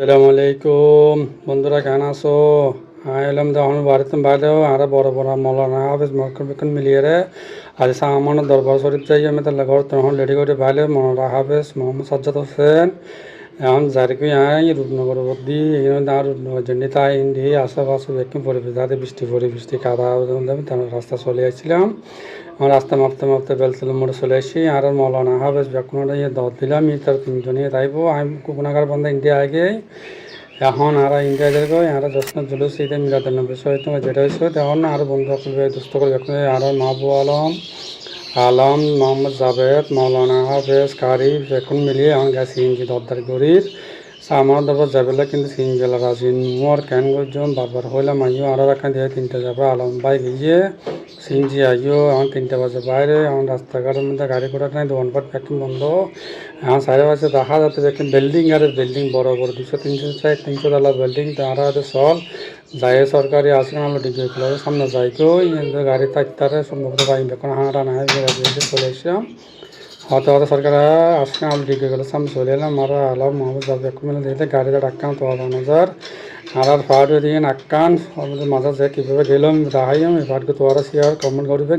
আসসালামু আলাইকুম। বন্ধুরা কেন আছো? হ্যাঁ এলাম তো আমার বাড়িতে বাইরেও আর বড় বড় মৌলানা হাফিজ মক্কর মিলিয়ে রে আজ সামান্য দরবার শরীফ যাই, আমি তাহলে ঘর তখন লেডি করে বাইরে মৌলানা হাফিজ মোহাম্মদ সাজ্জাদ হোসেন। এখন যারিকে আই, রূপনগর বদ্দি এখানে রূপনগর জন্য তাই ইন্ডি আশেপাশে একদম পরিবেশ বৃষ্টি পরি বৃষ্টি কাদা রাস্তা চলে আসছিলাম। আমার রাস্তা মাপতে মাপতে বেলতল মোড়ে চলে আসি। আর মৌলানা হাফেজ বেকুনটা ইয়ে দর দিলাম ই তার তিনজনে তাইব। আমি কুকুনাগার বন্ধ ইন্ডিয়া আগে। এখন আর ইন্ডিয়া যাইব, আর যশ্ন জুলুস ঈদে মিলাদের নব্বই তোমার যেটা হয়েছে, তখন আর বন্ধু দুস্থ করে বেকুন আর মাহবু আলম আলম, মোহাম্মদ জাভেদ, মৌলানা হাফেজ কারি বেকুন মিলিয়ে এখন গেছে সিএনজি দরদার গরির আমার দরবার যাবেলা কিন্তু সিএনজি জেলা রাজি মোর ক্যান গজন বারবার হইলাম আইও আর রাখা দিয়ে তিনটা যাবে, আলম বাই গিয়ে। সিএনজি আইও এখন তিনটা বাজে। বাইরে এখন রাস্তাঘাটের মধ্যে গাড়ি ঘোড়া নাই দোকানপাট প্যাকিং বন্ধ। এখন সাড়ে বাজে দেখা যাচ্ছে দেখেন বিল্ডিং, আর বিল্ডিং বড় বড়, দুশো, তিনশো চার তিনশো তলা বিল্ডিং, তারা হাতে সল যায় সরকারি আসলে আমরা ডিগ্রি কলেজের সামনে যাই তো গাড়ি তার সম্ভবত পাই এখন হাঁটা না চলে এসলাম ক্লাস সামনে চলে এলাম। আর আলাম মোহাম্মদ যাবে এখন মিলে দেখতে গাড়িটা ডাক্কান তো আলো নজর আর ফাট দিয়ে নাক্কান মাঝে যে কীভাবে গেলাম রাহাইম ফাটকে তো আর শেয়ার কমেন্ট করবেন।